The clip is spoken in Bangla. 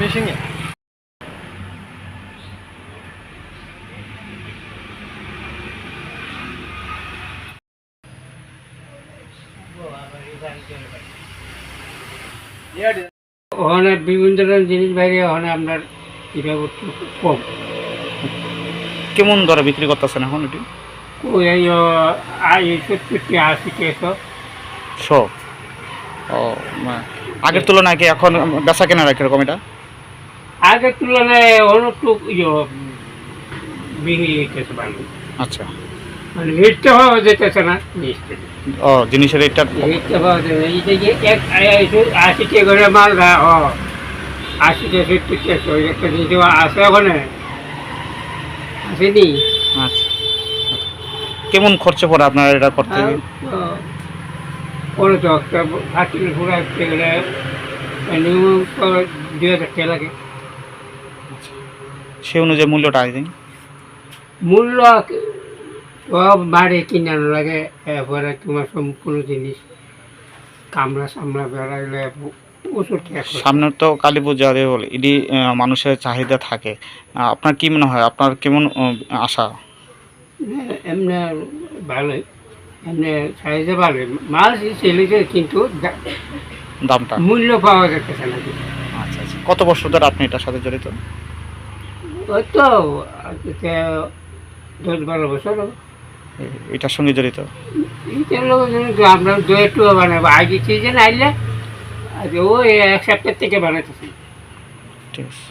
মেশিনে ওখানে বিভিন্ন ধরনের জিনিস বাইরে ওখানে আপনার একটু কম। কেমন দরে বিক্রি করতেছেন এখন এটি? আশি কেসো। শো। ও আগের তুলনায় কি এখন বেচা কেনার কীরকম এটা? আগের তুলনায় অনেকটু ইয়ে বিক্রি হইতেছে ভালো আচ্ছা। মানে রেটটা পাওয়া যেতেছে না মিষ্টি ও জিনিসের রেটটা রেটটা পাওয়া যায় না। এইটা যে এক আশি টাকা করে মাল ও আশি টাকা সত্তর টাকা একটা জিনিস আছে ওখানে? আসেনি আচ্ছা। কেমন খরচা পড়ে আপনার এটা করতে? পরে তো একটা আর্টিকেল পুরো আসতে গেলে মিনিমাম তো দুই হাজার টাকা লাগে। সে অনুযায়ী মূল্যটা আগে মূল্য সব বাড়ি কিনানো লাগে এরপরে তোমার সম্পূর্ণ জিনিস কামড়া সামড়া বেড়াইলে প্রচুর সামনে তো কালী পূজা রে বলে এটি মানুষের চাহিদা থাকে। আপনার কি মনে হয়? আপনার কেমন আশা? এমনি ভালোই এমনি সাইজে ভালোই। মাল চলেছে কিন্তু দামটা? মূল্য পাওয়া যাচ্ছে না। কত বছর ধরে আপনি এটার সাথে জড়িত? ওই তো দশ বারো বছর। এটার সঙ্গে জড়িত? এইটার লোক আমরা দু একটু বানাবো। আগে সিজন আইলে আজ ওই এক সপ্তাহ থেকে বানাইতেছি। ঠিক আছে।